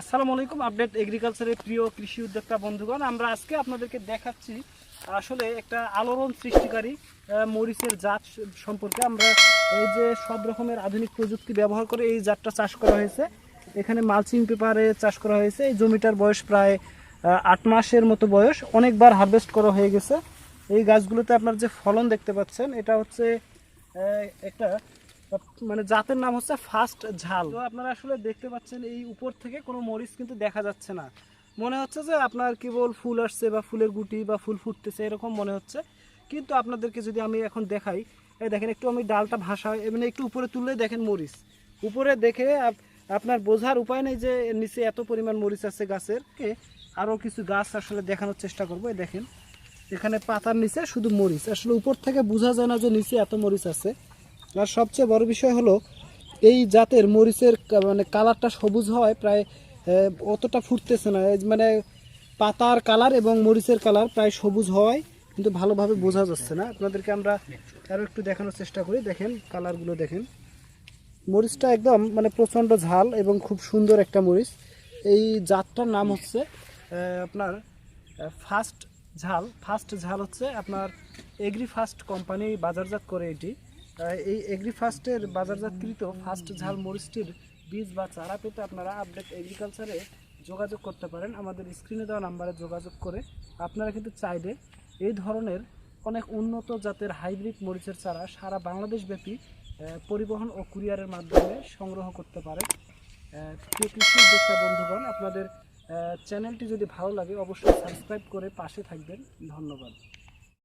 আসসালামু আলাইকুম আপডেট এগ্রিকালচারের প্রিয় কৃষি উদ্যোক্তা বন্ধুগণ, আমরা আজকে আপনাদেরকে দেখাচ্ছি আসলে একটা আলোড়ন সৃষ্টিকারী মরিচের জাত সম্পর্কে। আমরা এই যে সব রকমের আধুনিক প্রযুক্তি ব্যবহার করে এই জাতটা চাষ করা হয়েছে, এখানে মালচিং পেপারে চাষ করা হয়েছে, এই জমিটার বয়স প্রায় আট মাসের মতো বয়স, অনেকবার হারভেস্ট করা হয়ে গেছে। এই গাছগুলোতে আপনার যে ফলন দেখতে পাচ্ছেন, এটা হচ্ছে একটা মানে জাতের নাম হচ্ছে ফার্স্ট ঝাল। তো আপনারা আসলে দেখতে পাচ্ছেন এই উপর থেকে কোনো মরিচ কিন্তু দেখা যাচ্ছে না। মনে হচ্ছে যে আপনার কেবল ফুল আসছে বা ফুলের গুটি বা ফুল ফুটতেছে এরকম মনে হচ্ছে। কিন্তু আপনাদেরকে যদি আমি এখন দেখাই, এই দেখেন একটু আমি ডালটা ভাসাই মানে একটু উপরে তুললে দেখেন মরিচ। উপরে দেখে আপনার বোঝার উপায় নেই যে নিচে এত পরিমাণ মরিচ আছে গাছের। কে আরও কিছু গাছ আসলে দেখানোর চেষ্টা করব, এই দেখেন। এখানে পাতার নিচে শুধু মরিচ। আসলে উপর থেকে বোঝা যায় না যে নিচে এত মরিচ আছে। আর সবচেয়ে বড় বিষয় হলো, এই জাতের মরিচের মানে কালারটা সবুজ হয় প্রায় অতটা ফুটতেছে না। মানে পাতার কালার এবং মরিচের কালার প্রায় সবুজ হওয়ায় কিন্তু ভালোভাবে বোঝা যাচ্ছে না। আপনাদেরকে আমরা আরও একটু দেখানোর চেষ্টা করি। দেখেন, কালারগুলো দেখেন। মরিচটা একদম মানে প্রচণ্ড ঝাল এবং খুব সুন্দর একটা মরিচ। এই জাতটার নাম হচ্ছে আপনার ফার্স্ট ঝাল। ফার্স্ট ঝাল হচ্ছে আপনার এগ্রি ফার্স্ট কোম্পানি বাজারজাত করে এটি। এই এগ্রি ফার্স্টের বাজারজাতকৃত ফার্স্ট ঝাল মরিচটির বীজ বা চারা পেতে আপনারা আপডেট এগ্রিকালচারে যোগাযোগ করতে পারেন। আমাদের স্ক্রিনে দেওয়া নাম্বারে যোগাযোগ করে আপনারা কিন্তু চাইলে এই ধরনের অনেক উন্নত জাতের হাইব্রিড মরিচের চারা সারা বাংলাদেশ ব্যাপী পরিবহন ও কুরিয়ারের মাধ্যমে সংগ্রহ করতে আহ, প্রিয় কৃষি উদ্যোক্তা বন্ধুগণ আপনাদের চ্যানেলটি যদি ভালো লাগে অবশ্যই সাবস্ক্রাইব করে পাশে থাকবেন। ধন্যবাদ।